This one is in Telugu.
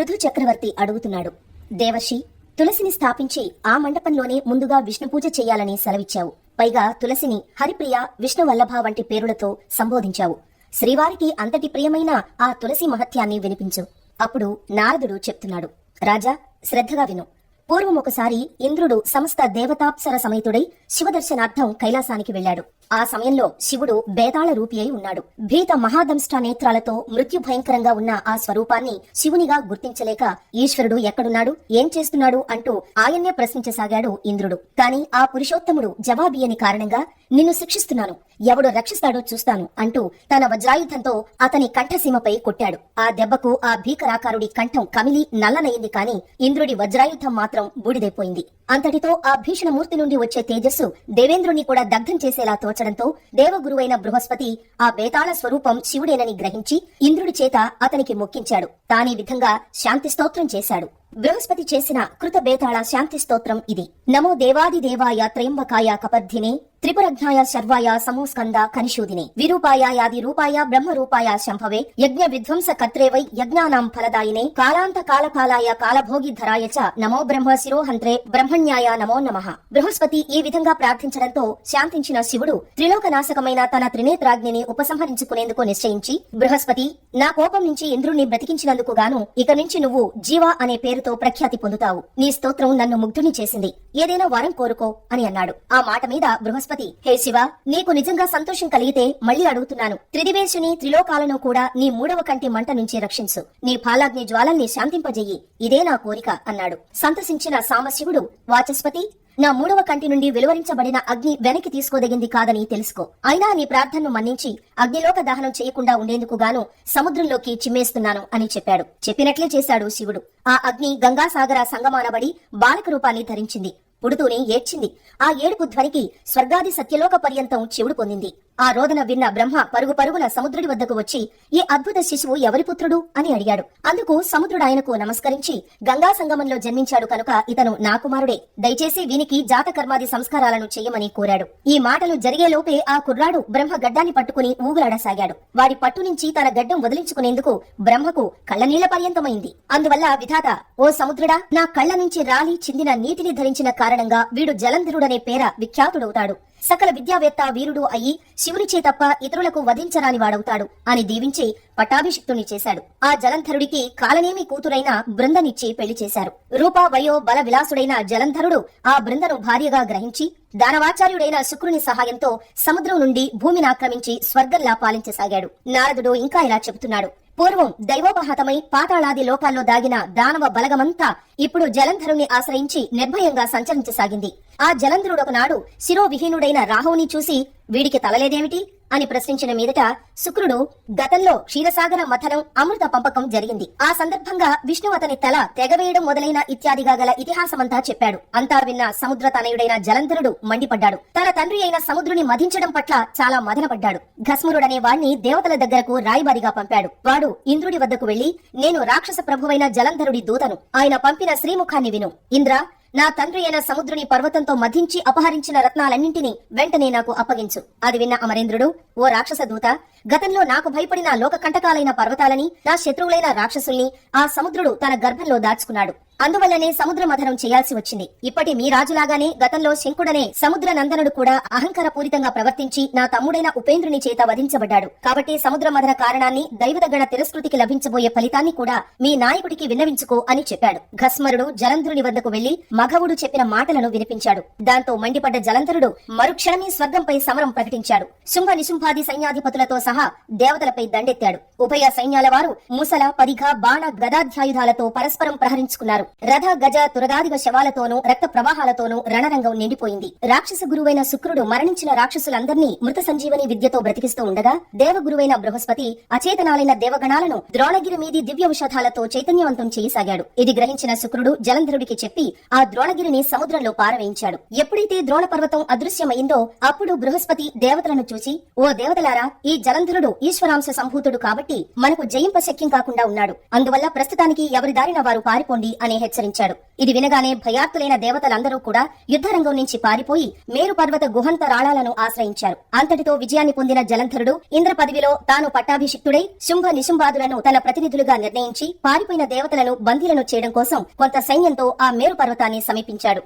మృదు చక్రవర్తి అడుగుతున్నాడు. దేవర్షి తులసిని స్థాపించి ఆ మండపంలోనే ముందుగా విష్ణు పూజ చేయాలని సెలవిచ్చావు. పైగా తులసిని హరిప్రియ విష్ణు వల్లభ వంటి పేరులతో సంబోధించావు. శ్రీవారికి అంతటి ప్రియమైన ఆ తులసి మహత్యాన్ని వినిపించు. అప్పుడు నారదుడు చెప్తున్నాడు. రాజా శ్రద్ధగా విను. పూర్వం ఒకసారి ఇంద్రుడు సమస్త దేవతాప్సర సమేతుడై శివదర్శనార్థం కైలాసానికి వెళ్ళాడు. ఆ సమయంలో శివుడు బేతాళ రూపి అయి ఉన్నాడు. భీత మహాదంష్ట నేత్రాలతో మృత్యు భయంకరంగా ఉన్న ఆ స్వరూపాన్ని శివునిగా గుర్తించలేక ఈశ్వరుడు ఎక్కడున్నాడు? ఏం చేస్తున్నాడు? అంటూ ఆయన్నే ప్రశ్నించసాగాడు ఇంద్రుడు. కాని ఆ పురుషోత్తముడు జవాబియని కారణంగా నిన్ను శిక్షిస్తున్నాను. ఎవడు రక్షిస్తాడో చూస్తాను అంటూ తన వజ్రాయుధంతో అతని కంఠసీమపై కొట్టాడు. ఆ దెబ్బకు ఆ భీకరాకారుడి కంఠం కమిలి నల్లనయింది కాని ఇంద్రుడి వజ్రాయుధం మాత్రం బూడిదైపోయింది. అంతటితో ఆ భీషణమూర్తి నుండి వచ్చే తేజస్సు దేవేంద్రుని కూడా దగ్ధం చేసేలా తోచడంతో దేవగురువైన బృహస్పతి ఆ బేతాళ స్వరూపం శివుడేనని గ్రహించి ఇంద్రుడి చేత అతనికి మొక్కించాడు. తానీ విధంగా శాంతి స్తోత్రం చేశాడు. బృహస్పతి చేసిన కృత బేతాళ శాంతి స్తోత్రం ఇది. నమో దేవాది దేవాయ త్రయంబకాయ కపర్ధినే త్రిపురజ్ఞాయ శర్వాయ సమోస్కంద కనిషూదిని. విరూపాయ యాది రూపాయ బ్రహ్మ రూపాయ శంభవే. యజ్ఞ విధ్వంస కత్రేవై యజ్ఞానాం ఫలదాయినే. కాలాంత కాలకాలాయ కాలభోగి ధరాయ చ నమో బ్రహ్మ శిరోహంత్రే బ్రహ్మణ్యాయ నమో నమః. బృహస్పతి ఈ విధంగా ప్రార్థించడంతో శాంతించిన శివుడు త్రిలోకనాశకమైన తన త్రినేత్రాగ్నిని ఉపసంహరించుకునేందుకు నిశ్చయించి బృహస్పతి నా కోపం నుంచి ఇంద్రుణ్ణి బ్రతికించినందుకు గాను ఇక నుంచి నువ్వు జీవ అనే పేరుతో ప్రఖ్యాతి పొందుతావు. నీ స్తోత్రం నన్ను ముగ్ధుని చేసింది. ఏదైనా వరం కోరుకో అని అన్నాడు. ఆ మాట మీద బృహస్పతి హే శివ నీకు నిజంగా సంతోషం కలిగితే మళ్ళీ అడుగుతున్నాను. త్రిదివేశుని త్రిలోకాలను కూడా నీ మూడవ కంటి మంట నుంచి రక్షించు. నీ ఫాలాగ్ని జ్వాలల్ని శాంతింపజెయ్యి ఇదే నా కోరిక అన్నాడు. సంతసించిన సామశివుడు వాచస్పతి నా మూడవ కంటి నుండి వెలువరించబడిన అగ్ని వెనక్కి తీసుకోదగింది కాదని తెలుసుకో. అయినా నీ ప్రార్థనను మన్నించి అగ్నిలోక దహనం చేయకుండా ఉండేందుకు గాను సముద్రంలోకి చిమ్మేస్తున్నాను అని చెప్పాడు. చెప్పినట్లే చేశాడు శివుడు. ఆ అగ్ని గంగాసాగర సంగమానబడి బాలక రూపాన్ని ధరించింది. పుడుతూనే ఏడ్చింది. ఆ ఏడుపు ధ్వనికి స్వర్గాది సత్యలోక పర్యంతం చెవుడు పొందింది. ఆ రోదన విన్న బ్రహ్మ పరుగు పరుగున సముద్రుడి వద్దకు వచ్చి ఈ అద్భుత శిశువు ఎవరి పుత్రుడు? అని అడిగాడు. అందుకు సముద్రుడు ఆయనకు నమస్కరించి గంగా సంగమంలో జన్మించాడు కనుక ఇతను నా కుమారుడే. దయచేసి వీనికి జాతకర్మాది సంస్కారాలను చెయ్యమని కోరాడు. ఈ మాటలు జరిగేలోపే ఆ కుర్రాడు బ్రహ్మ గడ్డాన్ని పట్టుకుని ఊగులాడసాగాడు. వాడి పట్టు నుంచి తన గడ్డం వదిలించుకునేందుకు బ్రహ్మకు కళ్ళనీళ్ళ పర్యంతమైంది. అందువల్ల విధాత ఓ సముద్రుడా నా కళ్ళ నుంచి రాలి చిందిన నీటిని ధరించిన కారణంగా వీడు జలంధరుడనే పేర విఖ్యాతుడవుతాడు. సకల విద్యావేత్త వీరుడు అయి శివునిచే తప్ప ఇతరులకు వధించరాని వాడవుతాడు అని దీవించి పట్టాభిషిక్తుని చేశాడు. ఆ జలంధరుడికి కాలనేమి కూతురైన బృందనిచ్చి పెళ్ళి చేశారు. రూప వయో బల విలాసుడైన జలంధరుడు ఆ బృందను భార్యగా గ్రహించి దానవాచార్యుడైన శుక్రుని సహాయంతో సముద్రం నుండి భూమిని ఆక్రమించి స్వర్గంలా పాలించసాగాడు. నారదుడు ఇంకా ఇలా చెబుతున్నాడు. పూర్వం దైవోపహతమై పాతాళాది లోకాల్లో దాగిన దానవ బలగమంతా ఇప్పుడు జలంధరుని ఆశ్రయించి నిర్భయంగా సంచరించసాగింది. ఆ జలంధరుడొకనాడు శిరోవిహీనుడైన రాహువుని చూసి వీడికి తలలేదేమిటి అని ప్రశ్నించిన మీదట శుక్రుడు గతంలో క్షీరసాగర మథనం అమృత పంపకం జరిగింది. ఆ సందర్భంగా విష్ణు అతని తల తెగవేయడం మొదలైన ఇత్యాదిగా గల ఇతిహాసమంతా చెప్పాడు. అంతా విన్న సముద్ర తనయుడైన జలంధరుడు మండిపడ్డాడు. తన తండ్రి అయిన సముద్రుని మధించడం పట్ల చాలా మదనపడ్డాడు ఘస్మురుడనే వాణ్ణి దేవతల దగ్గరకు రాయబారిగా పంపాడు. వాడు ఇంద్రుడి వద్దకు వెళ్ళి నేను రాక్షస ప్రభువైన జలంధరుడి దూతను. ఆయన పంపిన శ్రీముఖాన్ని విను. ఇంద్ర నా తండ్రి అయిన సముద్రుని పర్వతంతో మధించి అపహరించిన రత్నాలన్నింటినీ వెంటనే నాకు అప్పగించు. అది విన్న అమరేంద్రుడు ఓ రాక్షస దూత గతంలో నాకు భయపడిన లోక కంటకాలైన పర్వతాలని నా శత్రువులైన రాక్షసుల్ని ఆ సముద్రుడు తన గర్భంలో దాచుకున్నాడు. అందువల్లనే సముద్ర మథనం చేయాల్సి వచ్చింది. ఇప్పటి మీ రాజులాగానే గతంలో శంకుడనే సముద్ర నందనుడు కూడా అహంకార పూరితంగా ప్రవర్తించి నా తమ్ముడైన ఉపేంద్రుని చేత వధించబడ్డాడు. కాబట్టి సముద్ర మథన కారణాన్ని దైవదగణ తిరస్కృతికి లభించబోయే ఫలితాన్ని కూడా మీ నాయకుడికి విన్నవించుకో అని చెప్పాడు. ఘస్మరుడు జలంధ్రుని వద్దకు వెళ్ళి మగవుడు చెప్పిన మాటలను వినిపించాడు. దాంతో మండిపడ్డ జలంధరుడు మరుక్షణమే స్వర్గంపై సమరం ప్రకటించాడు. శుంభ నిశుంభాది సైన్యాధిపతులతో సహా దేవతలపై దండెత్తాడు. ఉభయ సైన్యాల వారు ముసల పరిఘ బాణ గదాధ్యాయుధాలతో పరస్పరం ప్రహరించుకున్నారు. రథ గజ తురగాదిగ శవాలతోనూ రక్త ప్రవాహాలతోనూ రణరంగం నిండిపోయింది. రాక్షస గురువైన శుక్రుడు మరణించిన రాక్షసులందర్నీ మృత సంజీవని విద్యతో బ్రతికిస్తూ ఉండగా దేవగురువైన బృహస్పతి అచేతనాలైన దేవగణాలను ద్రోణగిరి మీది దివ్య ఔషధాలతో చైతన్యవంతం చేయసాగాడు. ఇది గ్రహించిన శుక్రుడు జలంధరుడికి చెప్పి ఆ ద్రోణగిరిని సముద్రంలో పారవేయించాడు. ఎప్పుడైతే ద్రోణ పర్వతం అదృశ్యమైందో అప్పుడు బృహస్పతి దేవతలను చూసి ఓ దేవతలారా ఈ జలంధరుడు ఈశ్వరాంశ సంభూతుడు కాబట్టి మనకు జయింప శక్యం కాకుండా ఉన్నాడు. అందువల్ల ప్రస్తుతానికి ఎవరి దారిన వారు పారిపోండి అనే హెచ్చరించాడు. ఇది వినగానే భయాత్తులైన దేవతలందరూ కూడా యుద్ధరంగం నుంచి పారిపోయి మేరు పర్వత గుహంత రాళాలను ఆశ్రయించారు. అంతటితో విజయాన్ని పొందిన జలంధరుడు ఇంద్ర పదవిలో తాను పట్టాభిషిక్తుడై శుంభ నిశుంభాదులను తన ప్రతినిధులుగా నిర్ణయించి పారిపోయిన దేవతలను బందీలను చేయడం కోసం కొంత సైన్యంతో ఆ మేరు పర్వతాన్ని సమీపించాడు.